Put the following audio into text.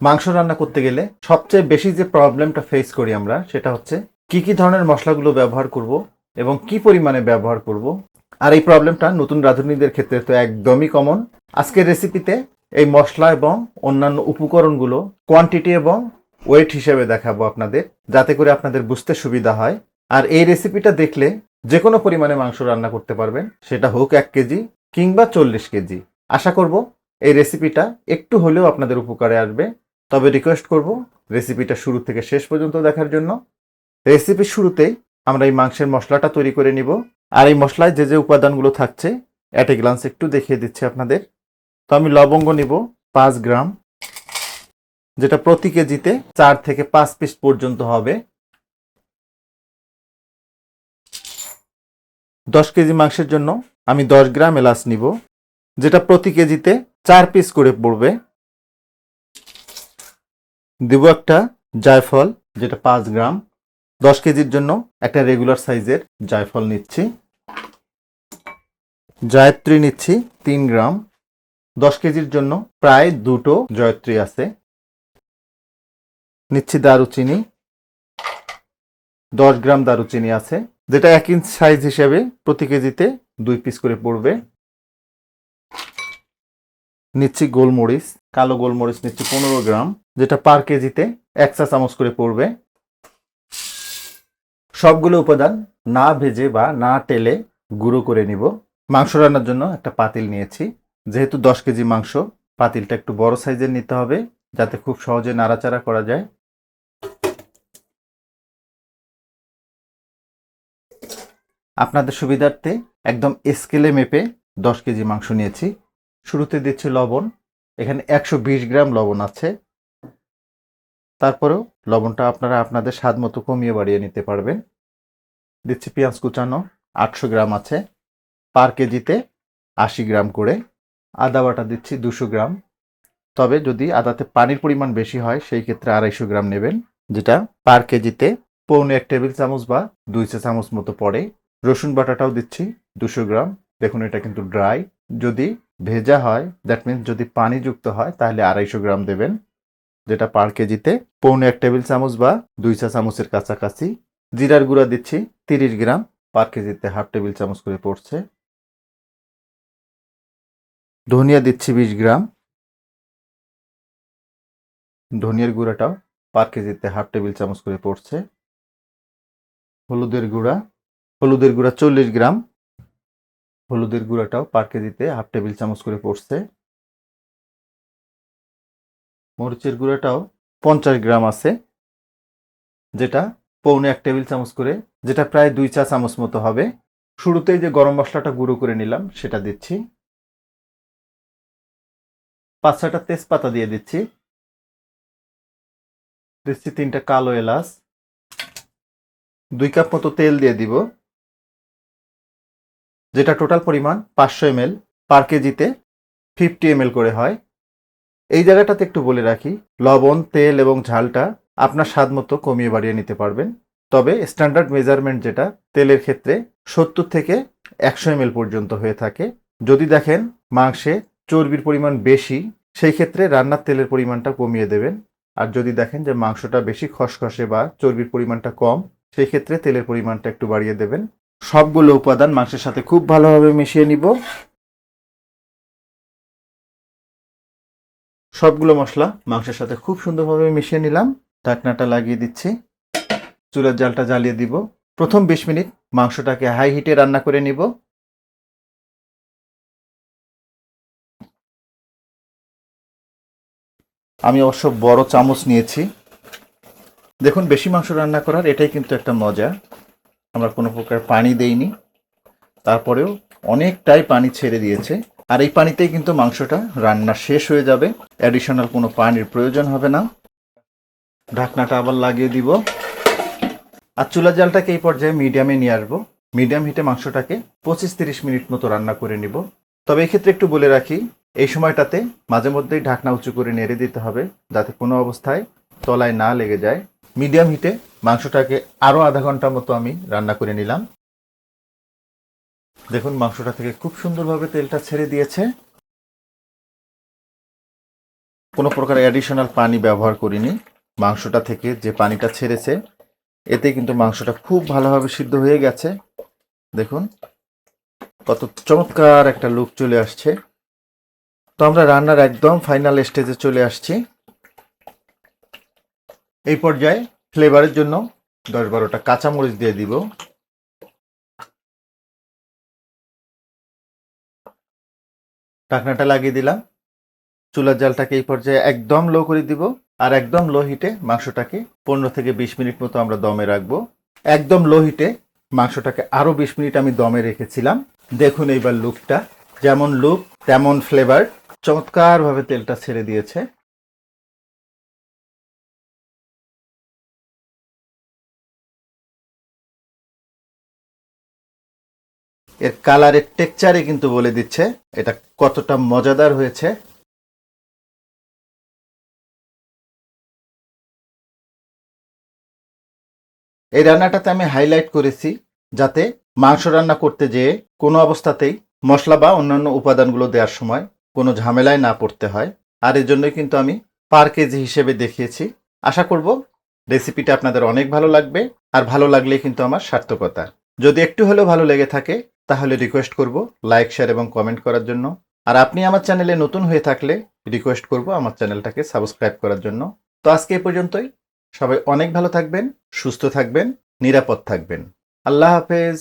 মাংস রান্না করতে গেলে সবচেয়ে বেশি যে প্রবলেমটা ফেস করি আমরা, সেটা হচ্ছে কি কি ধরনের মশলাগুলো ব্যবহার করব এবং কি পরিমাণে ব্যবহার করব। আর এই প্রবলেমটা নতুন রাঁধুনিদের ক্ষেত্রে তো একদমই কমন আজকের রেসিপিতে এই মশলা এবং অন্যান্য উপকরণগুলো কোয়ান্টিটি এবং ওয়েট হিসেবে দেখাবো আপনাদের, যাতে করে আপনাদের বুঝতে সুবিধা হয়। আর এই রেসিপিটা দেখলে যে কোনো পরিমাণে মাংস রান্না করতে পারবেন, সেটা হোক এক কেজি কিংবা চল্লিশ কেজি। আশা করব এই রেসিপিটা একটু হলেও আপনাদের উপকারে আসবে। তবে রিকোয়েস্ট করব রেসিপিটা শুরু থেকে শেষ পর্যন্ত দেখার জন্য। রেসিপির শুরুতেই আমরা এই মাংসের মশলাটা তৈরি করে নিব। আর এই মশলায় যে যে উপাদানগুলো থাকছে অ্যাট এ গ্লান্স একটু দেখিয়ে দিচ্ছি আপনাদের। তো আমি লবঙ্গ নিব পাঁচ গ্রাম, যেটা প্রতি কেজিতে চার থেকে পাঁচ পিস পর্যন্ত হবে। দশ কেজি মাংসের জন্য আমি দশ গ্রাম এলাচ নিব, যেটা প্রতি কেজিতে চার পিস করে পড়বে। দিব একটা জায়ফল, যেটা পাঁচ গ্রাম। দশ কেজির জন্য একটা রেগুলার সাইজের জায়ফল নিচ্ছি। জয়ত্রী নিচ্ছি তিন গ্রাম। দশ কেজির জন্য প্রায় দুটো জয়ত্রী আছে। নিচ্ছি দারুচিনি। দশ গ্রাম দারুচিনি আছে, যেটা এক ইঞ্চ সাইজ হিসেবে প্রতি কেজিতে দুই পিস করে পড়বে। নিচ্ছি গোলমরিচ, কালো গোলমরিচ নিচ্ছি পনেরো গ্রাম, যেটা পার কেজিতে এক চা চামচ করে পড়বে। সবগুলো উপাদান না ভেজে বা না টেলে গুঁড়ো করে নিব। মাংস রান্নার জন্য একটা পাতিল নিয়েছি। যেহেতু দশ কেজি মাংস, পাতিলটা একটু বড় সাইজের নিতে হবে, যাতে খুব সহজে নাড়াচাড়া করা যায়। আপনাদের সুবিধার্থে একদম স্কেলে মেপে দশ কেজি মাংস নিয়েছি। শুরুতে দিচ্ছি লবণ। এখানে একশো বিশ গ্রাম লবণ আছে। তারপরেও লবণটা আপনারা আপনাদের স্বাদ মতো কমিয়ে বাড়িয়ে নিতে পারবেন। দিচ্ছি পেঁয়াজ কুচানো, আটশো গ্রাম আছে। পার কেজিতে আশি গ্রাম করে। আদা বাটা দিচ্ছি দুশো গ্রাম। তবে যদি আদাতে পানির পরিমাণ বেশি হয়, সেই ক্ষেত্রে আড়াইশো গ্রাম নেবেন, যেটা পার কেজিতে পৌনে এক টেবিল চামচ বা দুই চা চামচ মতো পড়ে। রসুন বাটাটাও দিচ্ছি দুশো গ্রাম। দেখুন, এটা কিন্তু ড্রাই। যদি ভেজা হয় দ্যাট মিনস যদি পানিযুক্ত হয়, তাহলে আড়াইশো গ্রাম দেবেন, যেটা পার কেজিতে পৌনে এক টেবিল চামচ বা দুই চা চামচের কাছাকাছি। জিরার গুঁড়া দিচ্ছি, তিরিশ গ্রাম পার কেজিতে হাফ টেবিল চামচ করে পড়ছে। ধনিয়া দিচ্ছি বিশ গ্রাম। ধনিয়ার গুঁড়াটাও পার কেজিতে হাফ টেবিল চামচ করে পড়ছে। হলুদের গুঁড়া হলুদের গুঁড়া চল্লিশ গ্রাম হলুদের গুঁড়াটাও পার কেজিতে হাফ টেবিল চামচ করে পড়ছে। মরিচের গুঁড়াটাও পঞ্চাশ গ্রাম আছে, যেটা পৌনে এক টেবিল চামচ করে, যেটা প্রায় দুই চা চামচ মতো হবে। শুরুতেই যে গরম মশলাটা গুঁড়ো করে নিলাম, সেটা দিচ্ছি। পাঁচ ছটা তেজপাতা দিয়ে দিচ্ছি। দিচ্ছি তিনটা কালো এলাচ। দুই কাপ মতো তেল দিয়ে দিব। যেটা টোটাল পরিমাণ পাঁচশো এম এল পার কেজিতে ফিফটি এম করে হয়। এই জায়গাটাতে একটু বলে রাখি, লবণ, তেল এবং ঝালটা আপনার স্বাদ মতো কমিয়ে বাড়িয়ে নিতে পারবেন। তবে স্ট্যান্ডার্ড মেজারমেন্ট যেটা, তেলের ক্ষেত্রে সত্তর থেকে একশো এম পর্যন্ত হয়ে থাকে। যদি দেখেন মাংসে চর্বির পরিমাণ বেশি, সেই ক্ষেত্রে রান্নার তেলের পরিমাণটা কমিয়ে দেবেন। আর যদি দেখেন যে মাংসটা বেশি খসখসে বা চর্বির পরিমাণটা কম, সেই ক্ষেত্রে তেলের পরিমাণটা একটু বাড়িয়ে দেবেন। সবগুলো উপাদান মাংসের সাথে খুব ভালোভাবে মিশিয়ে নিব। সবগুলো মশলা মাংসের সাথে খুব সুন্দরভাবে মিশিয়ে নিলাম। ঢাকনাটা লাগিয়ে দিচ্ছি। চুলার জালটা জ্বালিয়ে দিব। প্রথম বিশ মিনিট মাংসটাকে হাই হিটে রান্না করে নিব। আমি অবশ্য বড় চামচ নিয়েছি। দেখুন, বেশি মাংস রান্না করার এটাই কিন্তু একটা মজা। আমরা কোনো প্রকার পানি দেইনি। তারপরেও অনেকটাই পানি ছেড়ে দিয়েছে। আর এই পানিতেই কিন্তু মাংসটা রান্না শেষ হয়ে যাবে। অ্যাডিশনাল কোনো পানির প্রয়োজন হবে না। ঢাকনাটা আবার লাগিয়ে দিব। আর চুলা জালটাকে এই পর্যায়ে মিডিয়ামে নিয়ে আসব। মিডিয়াম হিটে মাংসটাকে পঁচিশ তিরিশ মিনিট মতো রান্না করে নিব। তবে এই ক্ষেত্রে একটু বলে রাখি, এই সময়টাতে মাঝে মধ্যেই ঢাকনা উঁচু করে নেড়ে দিতে হবে, যাতে কোনো অবস্থায় তলায় না লেগে যায়। মিডিয়াম হিটে মাংসটাকে আরও আধা ঘণ্টার মতো আমি রান্না করে নিলাম। দেখুন, মাংসটা থেকে খুব সুন্দরভাবে তেলটা ছেড়ে দিয়েছে। কোনো প্রকার অ্যাডিশনাল পানি ব্যবহার করিনি। মাংসটা থেকে যে পানিটা ছেড়েছে, এতে কিন্তু মাংসটা খুব ভালোভাবে সিদ্ধ হয়ে গেছে। দেখুন, কত চমৎকার একটা লুক চলে আসছে। তো আমরা রান্নার একদম ফাইনাল স্টেজে চলে আসছি। এই পর্যায়ে ফ্লেভারের জন্য দশ বারোটা কাঁচামরিচ দিয়ে দিব। ঢাকনাটা লাগিয়ে দিলাম। চুলার জালটাকে এই পর্যায়ে একদম লো করে দিব আর একদম লো হিটে মাংসটাকে পনেরো থেকে বিশ মিনিট মতো আমরা দমে রাখব। একদম লো হিটে মাংসটাকে আরও বিশ মিনিট আমি দমে রেখেছিলাম। দেখুন এইবার লুকটা যেমন লুক তেমন ফ্লেভার চমৎকারভাবে তেলটা ছেড়ে দিয়েছে। এর কালারের টেক্সচারে কিন্তু বলে দিচ্ছে। এটা কতটা মজাদার হয়েছে। এই রান্নাটাতে আমি হাইলাইট করেছি যাতে মাংস রান্না করতে যেয়ে কোনো অবস্থাতেই মশলা বা অন্যান্য উপাদানগুলো দেওয়ার সময় কোনো ঝামেলায় না পড়তে হয়। আর এর জন্যই কিন্তু আমি পার কেজি হিসেবে দেখিয়েছি। আশা করব রেসিপিটা আপনাদের অনেক ভালো লাগবে। আর ভালো লাগলে কিন্তু আমার সার্থকতা। যদি একটু হলেও ভালো লেগে থাকে তাহলে রিকোয়েস্ট করব লাইক শেয়ার এবং কমেন্ট করার জন্য। আর আপনি আমার চ্যানেলে নতুন হয়ে থাকলে রিকোয়েস্ট করব আমার চ্যানেলটাকে সাবস্ক্রাইব করার জন্য। তো আজকে এ পর্যন্তই। সবাই অনেক ভালো থাকবেন, সুস্থ থাকবেন, নিরাপদ থাকবেন। আল্লাহ হাফেজ।